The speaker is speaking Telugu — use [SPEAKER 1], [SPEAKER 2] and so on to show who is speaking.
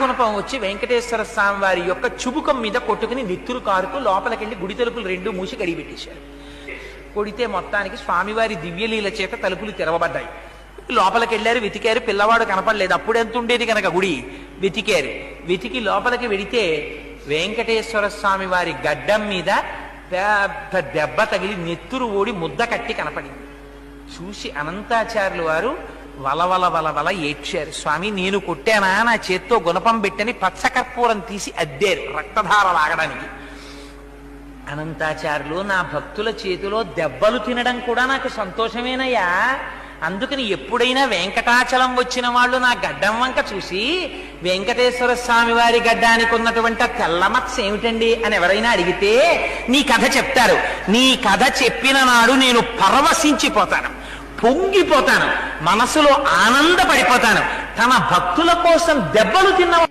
[SPEAKER 1] నాగగుణపం వచ్చి వెంకటేశ్వర స్వామి వారి యొక్క చుబుకం మీద కొట్టుకుని నెత్తురు కారుతూ లోపలికెళ్ళి గుడి తలుపులు రెండు మూసి కడిగిపెట్టేశారు కొడితే మొత్తానికి స్వామివారి దివ్యలీల చేత తలుపులు తెరవబడ్డాయి. లోపలికి వెళ్ళారు వెతికారు పిల్లవాడు కనపడలేదు. అప్పుడు ఎంత ఉండేది కనుక గుడి? వెతికారు. వెతికి లోపలికి వెడితే వెంకటేశ్వర స్వామి వారి గడ్డం మీద పెద్ద దెబ్బ తగిలి నెత్తురు ఓడి ముద్ద కట్టి కనపడింది. చూసి అనంతాచార్యులు వారు వలవల వలవల ఏడ్చారు. స్వామి నేను కొట్టానా? నా చేత్తో గుణపం పెట్టని పచ్చకర్పూరం తీసి అద్దారు రక్తధార లాగడానికి. అనంతాచారులు నా భక్తుల చేతిలో దెబ్బలు తినడం కూడా నాకు సంతోషమేనయ్యా. అందుకని ఎప్పుడైనా వెంకటాచలం వచ్చిన వాళ్ళు నా గడ్డం వంక చూసి వెంకటేశ్వర స్వామి వారి గడ్డానికి ఉన్నటువంటి తెల్లమత్స ఏమిటండి? అని ఎవరైనా అడిగితే నీ కథ చెప్తారు. నీ కథ చెప్పిన నాడు నేను పరవశించిపోతాను. పొంగిపోతాను. మనసులో ఆనందపడిపోతాను. తన భక్తుల కోసం దెబ్బలు తిన్న